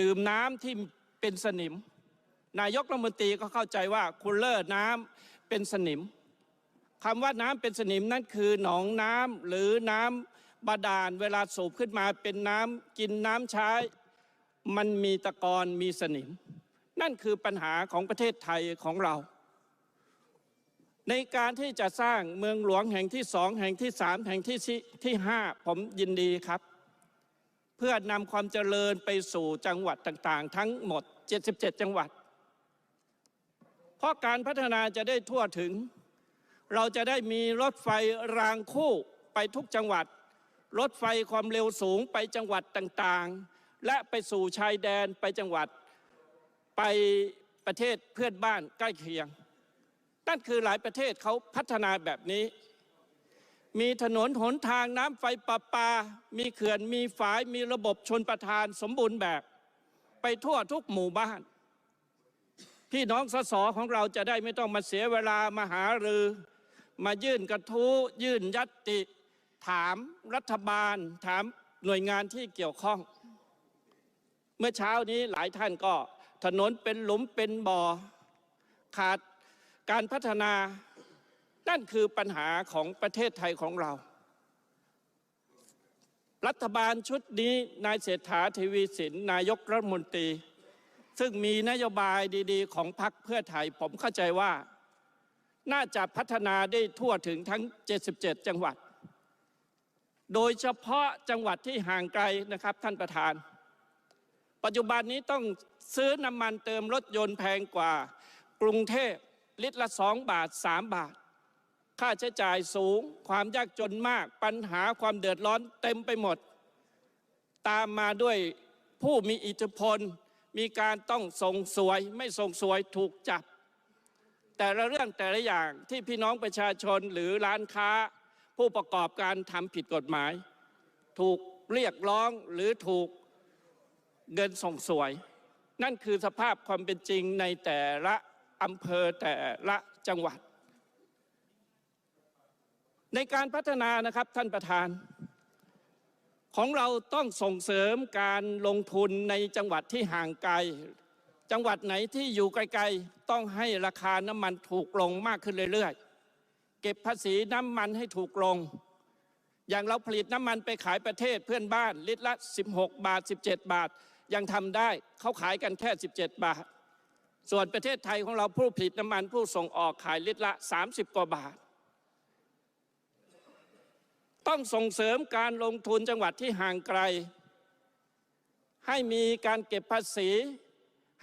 ดื่มน้ำที่เป็นสนิม นายกรัฐมนตรีก็เข้าใจว่าคูลเลอร์น้ำเป็นสนิมคำว่าน้ำเป็นสนิมนั่นคือหนองน้ำหรือน้ำบาดาลเวลาสูบขึ้นมาเป็นน้ำกินน้ำใช้ มันมีตะกอนมีสนิม นั่นคือปัญหาของประเทศไทยของเรา ในการที่จะสร้างเมืองหลวงแห่งที่สองแห่งที่สามแห่งที่สี่ที่ห้าผมยินดีครับ เพื่อนำความเจริญไปสู่จังหวัดต่างๆ ทั้งหมด 77 จังหวัด เพราะการพัฒนาจะได้ทั่วถึง เราจะได้มีรถไฟรางคู่ไปทุกจังหวัด รถไฟความเร็วสูงไปจังหวัดต่างๆ และไปสู่ชายแดนไปจังหวัด ไปประเทศเพื่อนบ้านใกล้เคียงนั่นคือหลายประเทศเขาพัฒนาแบบนี้ มีถนนหนทางน้ำไฟประปา มีเขื่อนมีฝายมีระบบชนประทานสมบูรณ์แบบ ไปทั่วทุกหมู่บ้าน พี่น้องสสของเราจะได้ไม่ต้องมาเสียเวลามาหารือ มายื่นกระทู้ยื่นยัตติ ถามรัฐบาล ถามหน่วยงานที่เกี่ยวข้อง เมื่อเช้านี้หลายท่านก็ถนนเป็นหลุมเป็นบ่อ ขาดการพัฒนา นั่นคือปัญหาของประเทศไทยของเรา รัฐบาลชุดนี้นายเศรษฐาทวีสินนายกรัฐมนตรี ซึ่งมีนโยบายดีๆ ของพรรคเพื่อไทย ผมเข้าใจว่า น่าจะพัฒนาได้ทั่วถึงทั้ง 77 จังหวัด โดยเฉพาะจังหวัดที่ห่างไกลนะครับท่านประธาน ปัจจุบันนี้ต้องซื้อน้ำมันเติมรถยนต์แพงกว่ากรุงเทพลิตรละสองบาทสามบาท ค่าใช้จ่ายสูง ความยากจนมาก ปัญหาความเดือดร้อนเต็มไปหมด ตามมาด้วยผู้มีอิทธิพล มีการต้องส่งสวย ไม่ส่งสวยถูกจับ แต่ละเรื่องแต่ละอย่างที่พี่น้องประชาชนหรือร้านค้า ผู้ประกอบการทำผิดกฎหมาย ถูกเรียกร้องหรือถูกเงินส่งสวย นั่นคือสภาพความเป็นจริงในแต่ละอำเภอแต่ละจังหวัด ในการพัฒนานะครับท่านประธาน ของเราต้องส่งเสริมการลงทุนในจังหวัดที่ห่างไกล จังหวัดไหนที่อยู่ไกลๆต้องให้ราคาน้ำมันถูกลงมากขึ้นเรื่อยๆ เก็บภาษีน้ำมันให้ถูกลง อย่างเราผลิตน้ำมันไปขายประเทศเพื่อนบ้านลิตรละ 16 บาท 17 บาท ยังทำได้เขาขายกันแค่ 17 บาท ส่วนประเทศไทยของเราผู้ผลิตน้ำมันผู้ส่งออกขายลิตรละ 30 กว่าบาท ต้องส่งเสริมการลงทุนจังหวัดที่ห่างไกล ให้มีการเก็บภาษี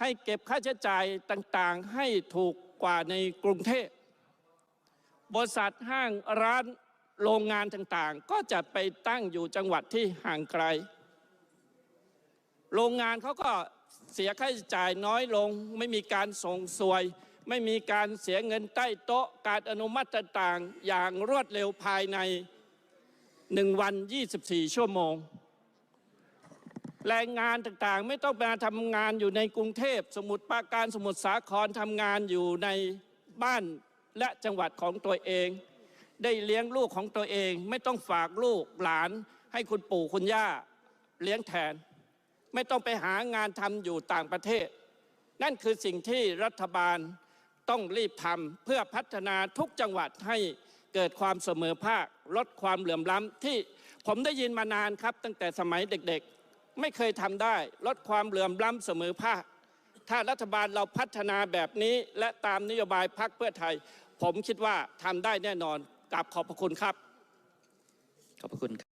ให้เก็บค่าใช้จ่ายต่างๆ ให้ถูกกว่าในกรุงเทพบริษัทห้างร้านโรงงานต่างๆ ก็จะไปตั้งอยู่จังหวัดที่ห่างไกล โรงงานเขาก็เสียค่าใช้จ่ายน้อยลง ไม่มีการส่งสวย ไม่มีการเสียเงินใต้โต๊ะ การอนุมัติต่างๆ อย่างรวดเร็วภายใน 1วัน24ชั่วโมง แรงงานต่างๆ ไม่ต้องมาทำงานอยู่ในกรุงเทพสมุทรปราการสมุทรสาครทำงานอยู่ในบ้านและจังหวัดของตัวเอง ได้เลี้ยงลูกของตัวเอง ไม่ต้องฝากลูกหลาน ให้คุณปู่คุณย่าเลี้ยงแทน ไม่ต้องไปหางานทำอยู่ต่างประเทศ นั่นคือสิ่งที่รัฐบาลต้องรีบทำเพื่อพัฒนาทุกจังหวัดให้ เกิดความเสมอภาค ลดความเหลื่อมล้ำที่ผมได้ยินมานานครับ ตั้งแต่สมัยเด็กๆ ไม่เคยทำได้ ลดความเหลื่อมล้ำเสมอภาค ถ้ารัฐบาลเราพัฒนาแบบนี้และตามนโยบายพักเพื่อไทย ผมคิดว่าทำได้แน่นอนกราบขอบพระคุณครับ ขอบพระคุณครับ